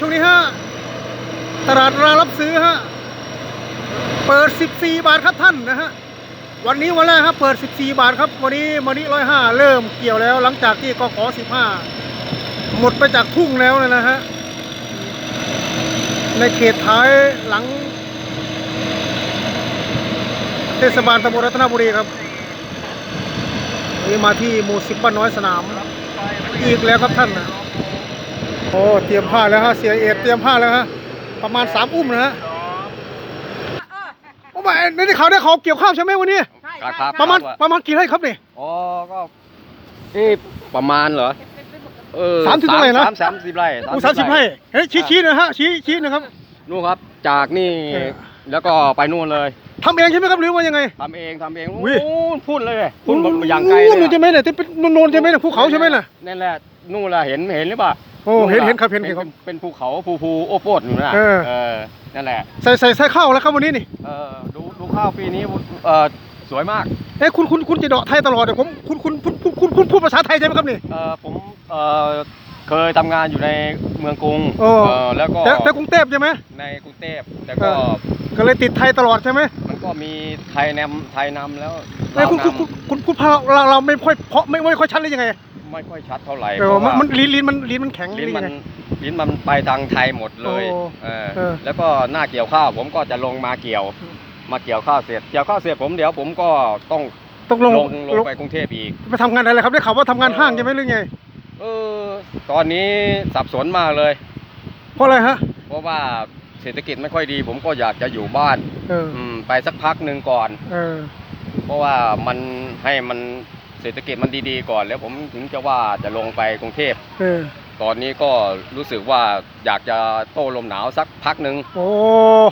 ช่วงนี้ฮะ ตลาดรารับซื้อฮะ เปิด 14 บาทครับท่านนะฮะ วันนี้วันแรกครับ เปิด 14 บาทครับ วันนี้มะนิร้อยห้าเริ่มเกี่ยวแล้ว หลังจากที่กขอ15 หมดไปจากทุ่งแล้วนะฮะ ในเขตท้ายหลัง เทศบาลตำบลรัตนบุรีครับนนี่มาที่หมู่สิบบ้านน้อยสนาม อีกแล้วครับท่านนะ โอ้เตรียมผ้าแล้วฮะเสียเอ็ดเตรียมผ้าแล้วฮะประมาณสามอุ้มนะฮะโอ้ไม่ในที่เขาได้เขาเกี่ยวข้าวใช่ไหมวันนี้ ครับครับประมาณประมาณกี่ไร่ครับเนี่ยอ๋อก็เอ๊ะประมาณเหรอเออสามสิบเท่าไหร่นะสามสามสิบไร่อู้สามสิบไร่เฮ้ยชี้ชี้หนะฮะชี้ชี้หนะครับนู่นครับ จากนี่เออแล้วก็ไปนู่นเลยทำเองใช่ไหมครับหรือว่ายังไงทำเองทำเองอุ้ยนู่นพุ่นเลยพุ่นอย่างไกลเลโอ้ยนู่นใช่ไหมเนี่ยที่เป็นโนนๆใช่ไหมเนี่ยภูเขาใช่ไหมน่ะนั่นแหละนู่นแหละเห็นเห็นหรือเปล่าโอ้เห็นเห็นครับเห็นเห็นครับเป็นเป็นภูเขาภูภูโอโปดอยู่นะเออ เออนั่นแหละใส่ใส่ใส่ข้าวแล้วครับวันนี้นี่เออดูดูข้าวปีนี้เออสวยมากเอ้คุณคุณคุณจะเดาะไทยตลอดเดี๋ยวผมคุณคุณคุณคุณคุณคุณพูดภาษาไทยใช่ไหมครับนี่เออผมเออเคยทำงานอยู่ในเมืองกรุงโอ้เออแล้วก็แต่แต่กรุงเทพใช่ไหมในกรุงเทพแต่ก็เออก็เลยติดไทยตลอดใช่ไหมมันก็มีไทยนำไทยนำแล้วไอ้ยคุณเราคุณนคุณคุณพูดภาเราเราไม่ค่อยเพราะไม่ไม่ค่อยชัดเลยยังไงำ ไม่ค่อยชัดเท่าไหร่เออเพราะมันว่า มันลิ้นลิ้นมันลิ้นมันแข็งลิ้นหรือมันยังไง ลิ้นมันไปทางไทยหมดเลยโอ้เออเออ แล้วก็หน้าเกี่ยวข้าวผมก็จะลงมาเกี่ยวอืมมาเกี่ยวข้าวเสร็จเกี่ยวข้าวเสร็จผมเดี๋ยวผมก็ต้องต้องลงลงลงลงไปกรุงเทพอีก ไปทำงานอะไรครับได้ข่าวว่าทำงานห้างใช่ไหมหรือไง เออตอนนี้สับสนมากเลย เพราะอะไรฮะ เพราะว่าเศรษฐกิจไม่ค่อยดี ผมก็อยากจะอยู่บ้านเออ อืมไปสักพักหนึ่งก่อน เออ เพราะว่ามันให้มัน เศรษฐกิจมันดีๆก่อน แล้วผมถึงจะว่าจะลงไปกรุงเทพ เออ ตอนนี้ก็รู้สึกว่าอยากจะโต้ลมหนาวสักพักหนึ่งโอ้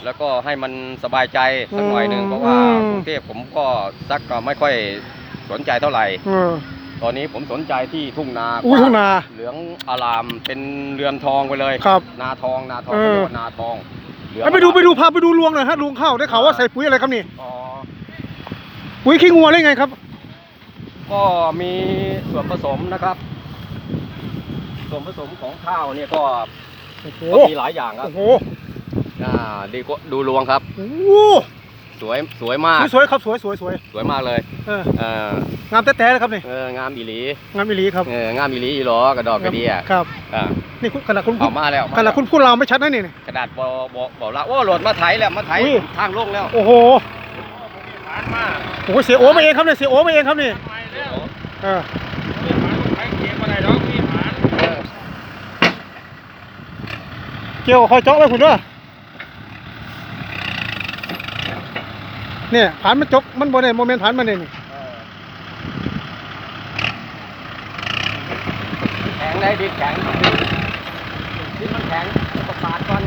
แล้วก็ให้มันสบายใจสักหน่อยหนึ่งอืม เพราะว่าอืมกรุงเทพผมก็สักก็ไม่ค่อยสนใจเท่าไหร่ เออ ตอนนี้ผมสนใจที่ทุ่งนาอู้ทุ่งนา เหลืองอารามเป็นเรือนทองไปเลย ครับ นาทองนาทองเออ เขาเรียกว่านาทองเหลืองเอาไปดูไปดูพาไปดูรวงหน่อยฮะรวงข้าวได้ข่าวว่าใส่ปุ๋ยอะไรครับนี่อ๋อปุ๋ยขี้งัวได้ไงครับ ก็มีส่วนผสมนะครับ ส่วนผสมของข้าวเนี่ยก็โอ้โหก็มีหลายอย่างครับโอ้โหอ่าดีก็ดูรวงครับ โอ้โหสวยสวยมาก สวยๆครับสวยสวยสวยสวยมากเลยเออเอองามแต้ๆเลยครับนี่เอองามอีหลีงามอีหลีครับเอองามอีหลีอีหลอกระดอกกระเดียครับอ่านี่คุณขนาดคุณพูเอาดมาแล้วขนาดคุณพูดเราวไม่ชัดนะนี่กระดาษบอบอบอละโอ้โหลดมาไถแล้วมาไถอุ้ยทางลงแล้ว โอ้โหโอ้โหเสียโอมาเองครับเนี่ยเสียโอมาเองครับนี่เออ เออเกี่ยวคอยเจาะไว้คุณด้วยเนี่ยผ่านมันจกมันบนเนี่ยโมเมนต์ผ่านมันเนี่ยนี่แข็งได้ดินแข็งดินมันแข็งประสาทก่อน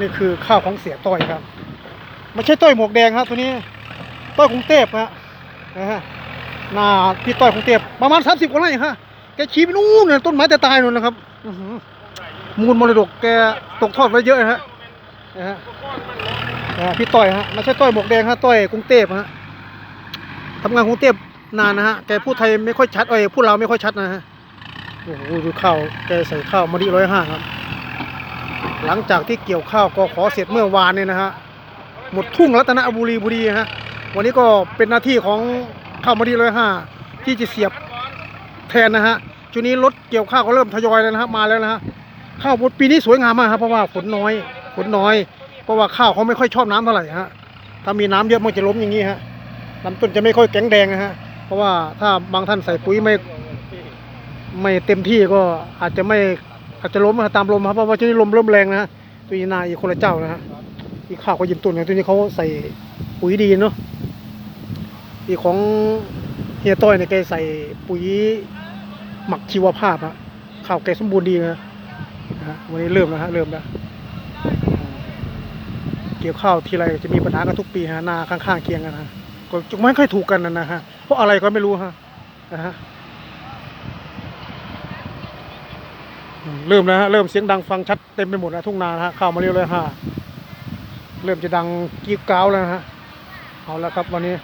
นี่คือข้าวของเสียต้อยครับไม่ใช่ต้อยหมวกแดงครับตัวนี้ต้อยกรุงเทพฮะนะฮะ หน้าพี่ต้อยกรุงเทพประมาณ30กว่าไร่ฮะแกชี้ไปนู่นน่ะต้นไม้แต่ตายนู่นนะครับมูลมรดกแกตกทอดไว้เยอะนะฮะพี่ต้อยฮะไม่ใช่ต้อยหมวกแดงฮะต้อยกรุงเทพฮะทำงานกรุงเทพนานนะฮะแกพูดไทยไม่ค่อยชัดเอ้ยพูดลาไม่ค่อยชัดนะฮะโอ้โหดูข้าวแกใส่ข้าวมาดีร้อยห้าครับ หลังจากที่เกี่ยวข้าวก็ขอเสร็จเมื่อวานเนี่ยนะฮะหมดทุ่งรัตนบุรีบุรีฮะวันนี้ก็เป็นหน้าที่ของ ข้าวมาดีร้อยห้าที่จะเสียบแทนนะฮะช่วงนี้รถเกี่ยวข้าวก็เริ่มทยอยแล้วนะฮะมาแล้วนะฮะข้าวปีนี้สวยงามมากครับเพราะว่าฝนน้อยฝนน้อย เพราะว่าข้าวเขาไม่ค่อยชอบน้ำเท่าไหร่ฮะถ้ามีน้ำเยอะมันจะล้มอย่างนี้ฮะลำต้นจะไม่ค่อยแข็งแดงนะฮะเพราะว่าถ้าบางท่านใส่ปุ๋ยไม่ไม่เต็มที่ก็อาจจะไม่อาจจะล้มนะตามลมครับเพราะว่าช่วงนี้ลมเริ่มแรงนะฮะตัวนี้นาอีกคนละเจ้านะฮะอีกข้าวก็ยิมตุนอย่างตัวนี้เขาใส่ปุ๋ยดีเนาะ อีของเฮียต้อยเนี่ยแกใส่ปุ๋ยหมักชีวภาพฮะข้าวแกสมบูรณ์ดีนะฮะวันนี้เริ่มแล้วฮะเริ่มแล้วเกี่ยวข้าวทีไรจะมีปัญหากันทุกปีฮะนาข้างๆเคียงกันฮะก็จะไม่ค่อยถูกกันนะฮะเพราะอะไรก็ไม่รู้ฮะนะฮะเริ่มแล้วฮะเริ่มเสียงดังฟังชัดเต็มไปหมดแล้วทุ่งนาฮะข้าวมาเรียวเลยฮะเริ่มจะดังกิ้วก้าวแล้วฮะเอาแล้วครับวันนี้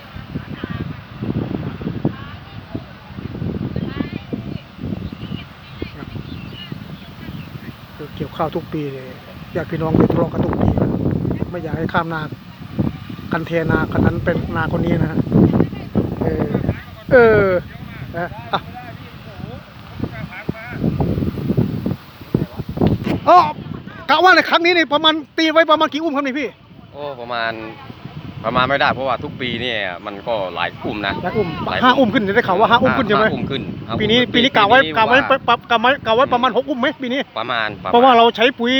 คือเกี่ยว ข้าวทุกปีเลยญากพี่น้องเลยทะเลาะกันทุกปีไม่อยากให้ข้ามนากันเทนาคนนั้นเป็นนาคนนี้นะฮะเออเออนะอะอ๋อกะว่าในครั้งนี้นี่ประมาณตีไว้ประมาณกี่อุ้มครับนี่พี่ โอ้ ประมาณ ประมาณไม่ได้เพราะว่าทุกปีเนี่ยมันก็หลายกลุ่มนะหลายอุ้มหลายห้าอุ้มขึ้นได้ข่าวว่าห้าอุ้มขึ้นใช่ไหมอุ้มขึ้นห้าปีนี้อุ้มขึ้ปีนี้กะไว้กะไว้ปีนี้ปะกะไว้กะไว้ประมาณหกอุ้มไหมปีนี้ ประมาณเพราะว่าเราใช้ปุ๋ย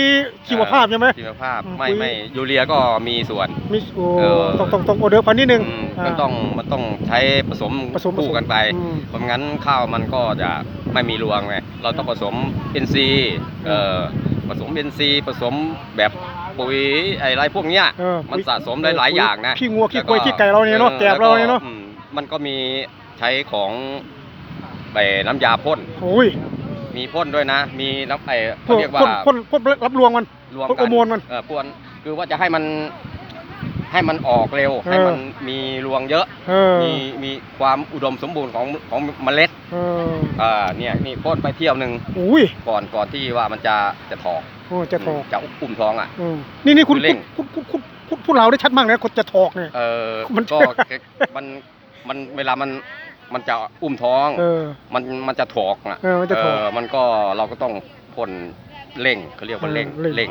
ชีวภาพใช่ไหมชีวภาพอืมไม่ปุ๋ยไม่ยูเรียก็มีส่วนมีโอ้เออต้องต้องต้องโอเดอร์พันนิดนึงอืมมันต้องมันต้องใช้ผสมผสมผสมคู่กันไปอืมเพราะงั้นข้าวมันก็จะไม่มีรวงไงเราต้องผสมเอ็นซีเอ่อผสมเอ็นซีผสมแบบ ปุ๋ยอะไรพวกเนี้ยเออมันสะสมได้หลายอย่างนะขี้งัวขี้ควายขี้ไก่เราเนี่ยเนาะออแกบเราเนี่ยเนาะแล้วก็อืมมันก็มีใช้ของไปน้ำยาพ่นโอ้ยมีพ่นด้วยนะ มีน้ำไอพ่เขานเรียกว่าพ่นพ่นพ่นรับรวงมันรวมพ่นกัฮอร์โมนมัน เออพ่นคือว่าจะให้มันให้มันออกเร็วเออให้มันมีรวงเยอะ เออ มีมีความอุดมสมบูรณ์ของของเมล็ดเอออ่าเนี่ยนี่พ่นไปเที่ยวหนึ่งอุ้ย ก่อนก่อนที่ว่ามันจะจะถอกโอ้จะถอกจะอุ้มท้องอะเออนี่นี่คุณคือเร่งคุณคุณคุณคุณพูดเราได้ชัดมากเลยคนจะถอกเนี่ยเออมันก็มันมันเวลามันมันจะอุ้มท้องเออมันมันจะถอกอะเออมันจะถอกเมันก็เราก็ต้องพ่นเร่งเขาเรียกว่าเร่งเออเร่เร่งง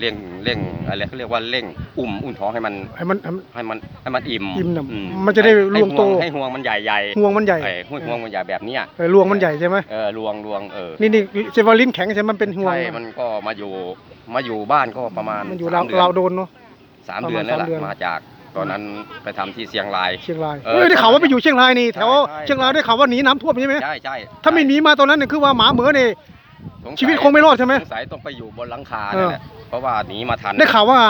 เร่งเร่งอะไรเขาเรียกว่าเร่งอุ้มอุ้มท้องให้มันให้มันให้มัน ให้มันให้มันอิ่มอิ่มน่ะอืมันจะได้ให้รวงโต ให้ห่วงมันใหญ่ใหญ่ห่วงมันใหญ่ไอ้ห่วงห่วงมันใหญ่แบบเนี้ยเออรวงมันใหญ่ใช่ไหมเออรวงรวงเออนี่นี่เซวาลินแข็งใช่ไหมมันเป็นห่วงใช่มันก็มาอยู่มาอยู่บ้านก็ประมาณมันอยู่สเราเดือน เราโดนเนาะ สามประมาณเดือนแล้วล่ะสามเดือน มาจากตอนนั้นไปทำที่เชียงราย เชียงรายเออเอ้ยได้ข่าวว่าไปอยู่เชียงรายนี่แถวใช่ เชียงรายได้ข่าวว่าหนีน้ำท่วมใช่ไหมใช่ใช่ถ้าไม่หนีมาตอนนั้นเนี่ยคือว่าหมาเหมือเนี่ย สงสัยชีวิตคงไม่รอดใช่ไหม สงสัยต้องไปอยู่บนหลังคาเออนั่นแหละเพราะว่าหนีมาทันได้ข่าวว่า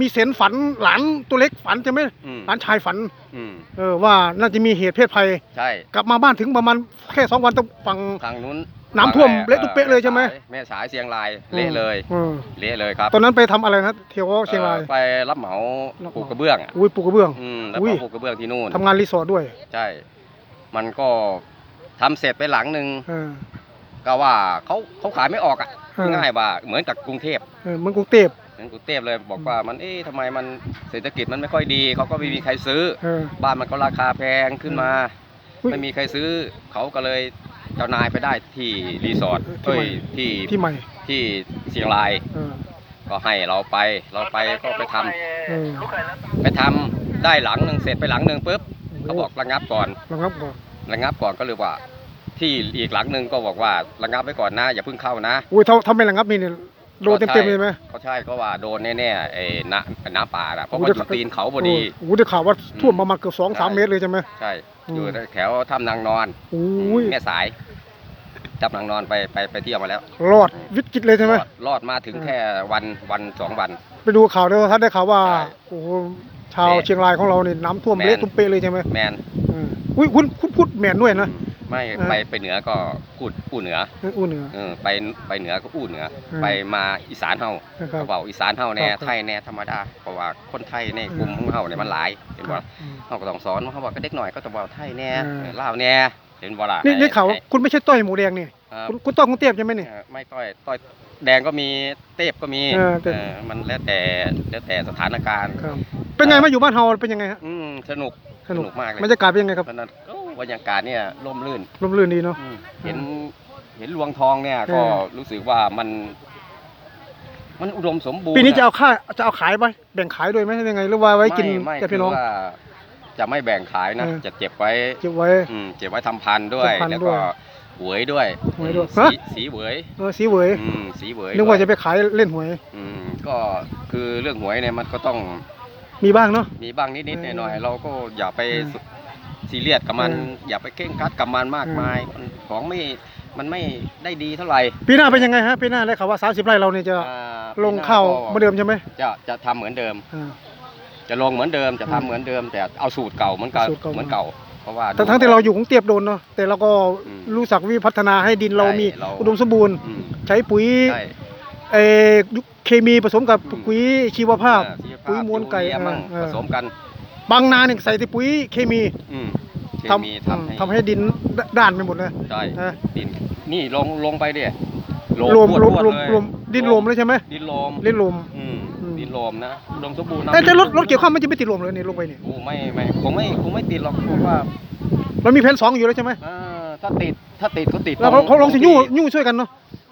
มีเซนส์ฝันหลานตัวเล็กฝันใช่ไหมอืมหลานชายฝัน อืมเออว่าน่าจะมีเหตุเพศภัย ใช่กลับมาบ้านถึงประมาณแค่สองวันต้องฟัง ทางนู้นน้ำท่วมฝั่งเละทุกเป๊ะเลยใช่ไหม แม่สายเชียงรายเละเลยอืมเละเลยครับตอนนั้นไปทำอะไรนะเที่ยวเชียงราย อ่อไปรับเหมารับเหมา ปลูกกระเบื้องอะอุ้ยปูกระเบื้อง อืมแล้วอุ้ก็ยปลูกกระเบื้องที่นู่นทำงานรีสอร์ทด้วยใช่ มันก็ทำเสร็จไปหลังหนึ่ง เออ ก็ว่าเขาเขาขายไม่ออกอะเออ ง่ายว่าเหมือนกับกรุงเทพเออเมืองกรุงเทพเหมือนกรุงเทพเลยบอกว่ามันเอ๊ะทำไมมันเศรษฐกิจมันไม่ค่อยดีเขาก็ไม่มีใครซื้อ เออ บ้านมันก็ราคาแพงขึ้นมา อุ๊ยไม่มีใครซื้อเขาก็เลยเจ้านายไปได้ที่รีสอร์ทที่เอ้ใหม่ยที่ที่ใหม่ที่เชียงรายเออ ก็ให้เราไปเราไปก็ไปทำเออ ไปทำได้หลังหนึ่งเสร็จไปหลังหนึ่งปุ๊บเขาบอกระงับก่อน ระงับก่อนระงับก่อนก็เลยว่า ที่อีกหลังหนึ่งก็บอกว่าระงับไว้ก่อนนะ อย่าเพิ่งเข้านะอุ้ยถ้าถ้าไม่ระงับนี่เนี่ยโดนเต็มๆเลยไหมเขาใช่ก็ว่าโดนแน่ๆไอ้น้ำน้ำป่าน่ะเพราะโอ้ว่าเดี๋อยวยู่ตีนเขาพอดีโอ้โหได้ข่าวว่าท่วมประมาณเกือบสองสามใช่เมตรเลยใช่ไหมใช่อืมอยู่แถวถ้ำนางนอนโอ้ยแม่สายจับนางนอนไปไปไปเที่ยวมาแล้ว รอดวิกฤตเลยใช่ไหมรอดรอดมาถึงอืมแค่วันวันสองวัน ไปดูข่าวด้วยท่านได้ข่าวว่าใช่โอ้โหชาวแม่เชียงรายของเราเนี่ยน้ำท่วมแม่นเละตุ้มเป๊ะเลยใช่ไหมแมนเอออุ้ยคุณคุณพูดแมนด้วยนะ ไม่เออไปไปเหนือก็พูดพูดเหนือเอออู้เหนือ เออไปไปเหนือก็พูดเหนือ อืม ไปมาอีสานเฮานะครับเขาบอกอีสานเฮาแน่ครับไทยแน่ธรรมดาเพราะว่าคนไทยในกลุ่มของเฮาเนี่ยมันหลายเห็นบ่อืม เฮาก็ต้องสอนเขาบอกก็เด็กหน่อยก็ต้องบอกไทยแน่เออเออลาวแน่เห็นบ่ล่ะนี่ไอ้นี่ข่าวว่าไอ้คุณไม่ใช่ต้อยหมูแดงนี่เอ่อคุณคุณต้อยกรุงเทพใช่ไหมนี่ เอ่อไม่ต้อยต้อยแดงก็มีเทพก็มีเออแต่ เออมันแล้วแต่แล้วแต่สถานการณ์ ครับ เป็นไงมาอยู่บ้านเฮาเป็นยังไงฮะอืมสนุกสนุกมากเลยบรรยากาศเป็นยังไงครับเพราะฉะนั้นโอ้ บรรยากาศเนี่ยร่มรื่นร่มรื่นดีเนาะอืมเห็นเห็นรวงทองเนี่ยเออก็รู้สึกว่ามัน มันอุดมสมบูรณ์ปีนี้จะอเอาค่าจะเอาขายไหมแบ่งขายด้วยไหมยังไงหรือว่าไว้กินไม่แก่พี่น้อง คือว่าจะไม่แบ่งขายนะ เออ จะเก็บไว้เก็บไว้ อืมเก็บไว้ทำพันธุ์ด้วย ทำพันธุ์แล้วด้ก็วยหวยด้วยหวยด้วยอืมฮะ สีสีหวยเออสีเหวยอืมสีหวยนึกว่าด้จะไปขายเล่นหวย อืมก็คือเรื่องหวยเนี่ยมันก็ต้องมีบ้างเนาะ มีบ้างนิดๆเออหน่อยๆเราก็อย่าไปเออสุ ซีเรียสกับมันเอออย่าไปเข่งครัดกับมันมากเออมายมันของไม่มันไม่ได้ดีเท่าไหร่ปีหน้าเป็นยังไงฮะปีหน้าได้ข่าวว่า 30 ไร่เราเนี่ยจะอ่าลงข้าวปีเหมือนหน้เดิมใช่ไหมก็จะจะทำเหมือนเดิม อ่า จะลงเหมือนเดิมจะทำเหมือนเดิม แต่เอาสูตรเก่าเหมือนกันสูตรเก่า เหมือนเก่า เพราะว่า ทั้งทั้งที่เราอยู่กรุงเทพโดนเนาะแต่เราก็อืมรู้สักวิพัฒนาให้ดินเราใช่มีเรา อุดมสมบูรณ์ อืมใช้ปุ๋ยใช่ เออเคมีผสมกับอืม ปุ๋ยชีวภาพ เออชีวภาพปุ๋ยมวลไก่ยูเรียมั่งเออผสมกัน บางนาเนี่ยใส่แต่ปุ๋ยเคมีอืมเคทมีำทำให้ทำให้ดินด้านไปหมดเลย ใช่นะดินนี่ลงลงไปเดียลมพรวดลมพรวดลมเลยลมดินลมเลยใช่ไหมดินลมดินลมอืมอืม ดินลมนะอุดมสมบูรณ์นะแต่แต่รถรถเกี่ยวข้าวมันจะไม่ติดลมเลยนี่ลงไปนี่โอ้ไม่ไม่คงไม่คงไม่ติดหรอกเพราะว่ามันมีแผ่นสองอยู่แล้วใช่ไหมเออถ้าติดถ้าติดก็ติดแล้วเขาเขาลองสิตรยู่ที่ยู่ช่วยกันเนาะ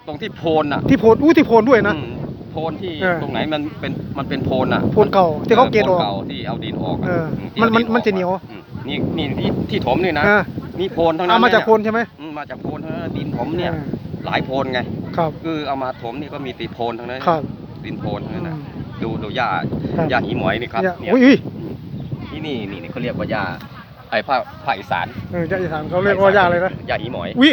ตรงที่โพนอะที่โพนอู้ที่โพนด้วยนะ อืม โพนที่เออ ตรงไหนมันเป็นมันเป็นโพนอะโพนเก่าที่เขาเกณฑ์ออก โพนเก่าที่เอาดินออกะเออที่มันอาดิมันมันจะเหนียว อืมนี่นี่ที่ที่ถมนี่นะอ่านี่โพนทั้งนั้เอานมาจากเยโพนใช่ไหมอืมมาจากโพนทั้งนั้นดินถมเนี่ยอ่าหลายโพนไง ครับคือเอามาถมนี่ก็มีติดโพนทั้งนั้นครับดินโพนทั้งอืนั้นนะมดูดูหญ้าครับหญ้าหิมอยนี่ครับอย่าเนี่ยอุ้ยอุ้ยนี่นี่นี่นี่เขาเรียกว่าหญ้าไอ้ภาคภาคอีสานเออยาอีสานเขาเรียกว่าย่าอะไรนะหญ้าหิมอย อุ้ย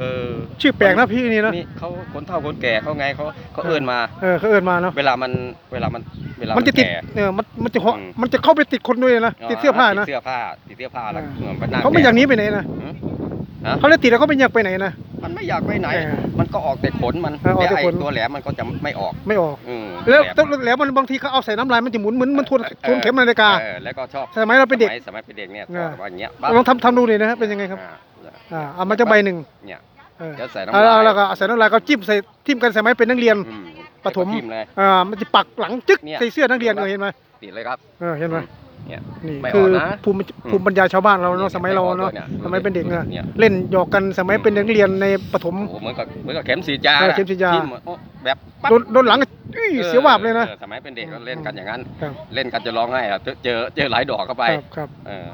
เออชื่อแปลกนะพี่นี่นะนี่เขาคนเฒ่าคนแก่เขาไงเขาเขาเอิ้นมาเออเขาเอิ้นมาเนาะเวลามันเวลามันเวลามัมันจะติดแก่เออมันมันจะเหาะอืมมันจะเข้าไปติดคนด้วยนะติดเสื้อผ้านะติดเสื้อผ้าติดเสื้อผ้าแล้วอ่าเหมือนเป็นหน้าเขาไม่แก่อย่างนี้ไปไหนนะหือฮะเขาเลยติดแล้วเขาไม่อยากไปไหนนะ มันไม่อยากไปไหน เออมันก็ออกแต่ขนมันเออออกแต่ไอ้ขน ตัวแหลมมันก็จะไม่ออกไม่ออก อืมแล้วหมแล้วแล้วมันบางทีเขาเอาใส่น้ำลายมันจะหมุนเหมือนมันทวนทวนเข็มนาฬิกาเออแล้วก็ชอบสมัยเราเป็นเด็ก สมัยสมัยเป็นเด็กเนี่ยเออชอบว่าอย่างเงี้ยลองทำทำดูหน่อยนะฮะเป็นยังไงครับ อ่าอ่าเอามาจะใบหนึ่งเนี่ยเออเดี๋ยวใส่น้ำเอาลายแล้วก็เอาใส่น้ำลายก็จิ้มใส่ทิ่มกันสมัยเป็นนักเรียน อืมปฐมแล้วก็จิ้มเลย อ่ามันจะปักหลังจึ๊กเนี่ย ใส่เสื้อนักเรียนเออเห็นไหมติดเลยครับ เออเห็นไหม เนี่ยนี่ไม่คือออกนะ ภูมิภูมิปัญญาชาวบ้านเราเนาะสมัยเราเนาะไม่ออกด้วยสมัยเป็นเด็กอะเนี่ยเล่นหยอกกันสมัยเป็นนักเรียนในปฐมโอ้โหเหมือนกับเหมือนกับเข็มฉีดยาเออเข็มฉีดยาทิ่โอ้แบบปั๊บโดนโดนหลังอื้อเสียวาบเลยนะ ออสมัยเป็นเด็กก็เล่นกันอย่างนั้น ครับ เล่นกันจะร้องไห้อะเจอเจอเจอหลายดอกเข้าไปครับครับ เออ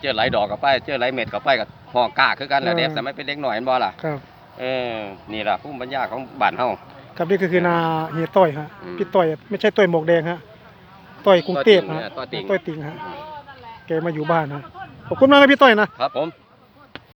เจอหลายดอกเข้าไป เจอหลายเม็ดเข้าไปกับหอกกล้าคือกันแหละเออเด็กสมัยเป็นเด็กหน่อยเห็นบ่ล่ะครับเออนี่ล่ะภูมิปัญญาของบ้านเฮา ครับนี่ก็คือนาเฮียต้อยฮะอืม พี่ต้อยไม่ใช่ต้อยหมวกแดงฮะ ต้อยกรุงเทพฮะต้อยติ่ง ต้อยติ่งฮะแกมาอยู่บ้านฮะขอบคุณมากครับพี่ต้อยนะ ครับผม